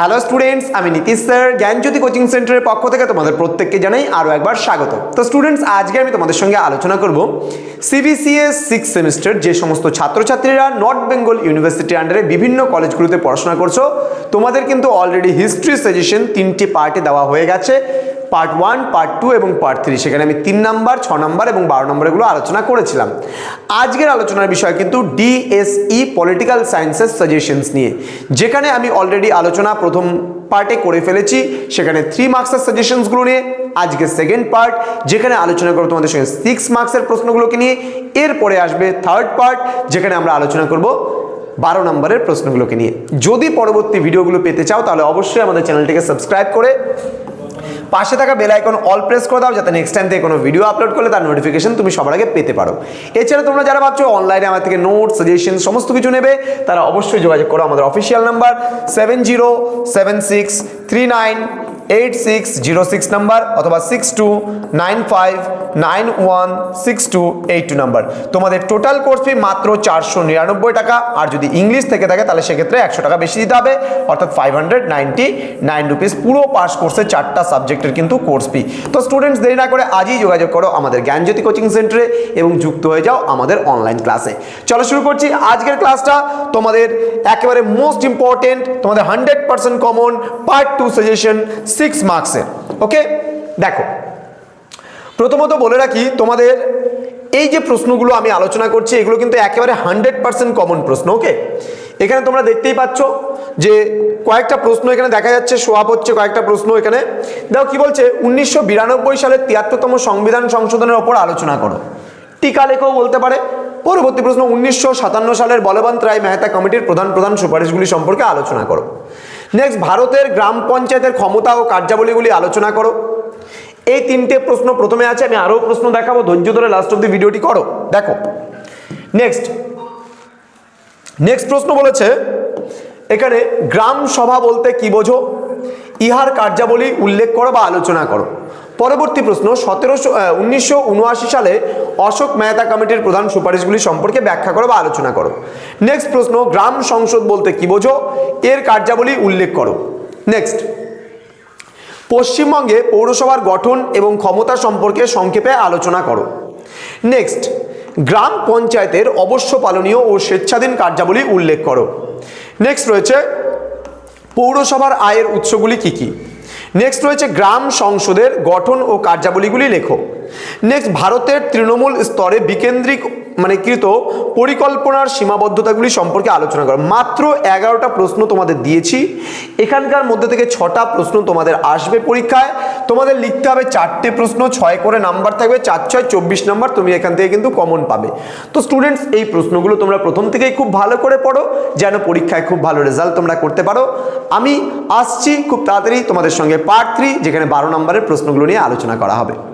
Hello students আমি Nitish sir, জ্ঞানজ্যোতি coaching সেন্টারের পক্ষ থেকে তোমাদের প্রত্যেককে জানাই আরও একবার স্বাগত। তো স্টুডেন্টস আজকে আমি তোমাদের সঙ্গে আলোচনা করব সিবিসিএস সিক্স সেমিস্টার যে সমস্ত ছাত্রছাত্রীরা নর্থ বেঙ্গল ইউনিভার্সিটির আন্ডারে বিভিন্ন কলেজগুলোতে পড়াশোনা করছ, তোমাদের কিন্তু অলরেডি হিস্ট্রি সাজেশন তিনটি পার্টে দেওয়া হয়ে গেছে। পার্ট ওয়ান পার্ট টু এবং পার্ট থ্রি সেখানে আমি তিন নাম্বার, ছ নাম্বার এবং বারো নম্বর এগুলো আলোচনা করেছিলাম। আজকের আলোচনার বিষয় কিন্তু ডিএসই পলিটিক্যাল সায়েন্সেস সাজেশনস নিয়ে। যেখানে আমি অলরেডি আলোচনা প্রথম পার্টে করে ফেলেছি। সেখানে থ্রি মার্কসের সাজেশনসগুলো নিয়ে, আজকে সেকেন্ড পার্ট যেখানে আলোচনা করব তোমাদের সঙ্গে সিক্স মার্কসের প্রশ্নগুলোকে নিয়ে। এরপরে আসবে থার্ড পার্ট যেখানে আমরা আলোচনা করব বারো নম্বরের প্রশ্নগুলোকে নিয়ে। যদি পরবর্তী ভিডিওগুলো পেতে চাও, তাহলে অবশ্যই আমাদের চ্যানেলটিকে সাবস্ক্রাইব করে পাশে থাকা বেল আইকন অল প্রেস করে দাও, যাতে নেক্সট টাইম থেকে কোনো ভিডিও আপলোড করলে তার নোটিফিকেশন তুমি সবার আগে পেতে পারো। এছাড়া তোমরা যারা ভাবছ অনলাইনে আমার থেকে নোট সাজেশন সমস্ত কিছু নেবে, তারা অবশ্যই যোগাযোগ করো আমাদের official number seven zero seven six three nine eight six zero six number অথবা six two nine five nine one six two eight two number তোমাদের টোটাল কোর্স ফি মাত্র চারশো নিরানব্বই টাকা। আর যদি ইংলিশ থেকে থাকে, তাহলে সেক্ষেত্রে একশো টাকা বেশি দিতে হবে। অর্থাৎ five hundred ninety nine rupees পুরো পাস কোর্সের চারটা সাবজেক্টের কিন্তু কোর্স ফি তো স্টুডেন্টস দেরি না করে আজই যোগাযোগ করো আমাদের জ্ঞানজ্যোতি কোচিং সেন্টারে এবং যুক্ত হয়ে যাও আমাদের অনলাইন ক্লাসে চলো শুরু করছি আজকের ক্লাসটা তোমাদের একেবারে মোস্ট ইম্পর্টেন্ট তোমাদের hundred percent common part two suggestion six মার্কসের ওকে দেখো, প্রথমত বলে রাখি, তোমাদের এই যে প্রশ্নগুলো আমি আলোচনা করছি, এগুলো কিন্তু একেবারে হান্ড্রেড পার্সেন্ট কমন প্রশ্ন ওকে এখানে তোমরা দেখতেই পাচ্ছ যে কয়েকটা প্রশ্ন এখানে দেখা যাচ্ছে সোয়াপ হচ্ছে কয়েকটা প্রশ্ন এখানে। দেখো কি বলছে, উনিশশো বিরানব্বই সালের তিয়াত্তরতম সংবিধান সংশোধনের ওপর আলোচনা করো। টিকা লেখেও বলতে পারে, পরবর্তী প্রশ্ন, উনিশশো সাতান্ন সালের বলবন্ত রায় মেহতা কমিটির প্রধান প্রধান সুপারিশগুলি সম্পর্কে আলোচনা করো। নেক্সট ভারতের গ্রাম পঞ্চায়েতের ক্ষমতা ও কার্যাবলীগুলি আলোচনা করো। এই তিনটে প্রশ্ন প্রথমে আছে, আমি আরও প্রশ্ন দেখাবো, ধৈর্য ধরে লাস্ট অব্দি ভিডিওটি করো। দেখো। নেক্সট নেক্সট প্রশ্ন বলেছে, এখানে গ্রাম সভা বলতে কি বোঝো? ইহার কার্যাবলী উল্লেখ করো বা আলোচনা করো। পরবর্তী প্রশ্ন, সতেরোশো উনিশশো সালে অশোক মেহতা কমিটির প্রধান সুপারিশগুলি সম্পর্কে ব্যাখ্যা করো বা আলোচনা করো। নেক্সট প্রশ্ন, গ্রাম সংসদ বলতে কি বোঝো? এর কার্যাবলী উল্লেখ করো। নেক্সট পশ্চিমবঙ্গে পৌরসভার গঠন এবং ক্ষমতা সম্পর্কে সংক্ষেপে আলোচনা করো। নেক্সট গ্রাম পঞ্চায়েতের অবশ্য পালনীয় ও স্বেচ্ছাধীন কার্যাবলী উল্লেখ করো। নেক্সট রয়েছে, পৌরসভার আয়ের উৎসগুলি কি কি? নেক্সট রয়েছে গ্রাম সংসদের গঠন ও কার্যাবলীগুলি লেখো। নেক্সট ভারতের তৃণমূল স্তরে বিকেন্দ্রিক মানে কৃত পরিকল্পনার সীমাবদ্ধতাগুলি সম্পর্কে আলোচনা করো। মাত্র এগারোটা প্রশ্ন তোমাদের দিয়েছি। এখানকার মধ্যে থেকে ছটা প্রশ্ন তোমাদের আসবে পরীক্ষায়। তোমাদের লিখতে হবে চারটে প্রশ্ন, ছয় করে নাম্বার থাকবে, চার ছয় চব্বিশ নাম্বার, তুমি এখান থেকে কিন্তু কমন পাবে। তো স্টুডেন্টস এই প্রশ্নগুলো তোমরা প্রথম থেকেই খুব ভালো করে পড়ো, যেন পরীক্ষায় খুব ভালো রেজাল্ট তোমরা করতে পারো। আমি আসছি খুব তাড়াতাড়ি তোমাদের সঙ্গে পার্ট থ্রি যেখানে বারো নম্বরের প্রশ্নগুলো নিয়ে আলোচনা করা হবে।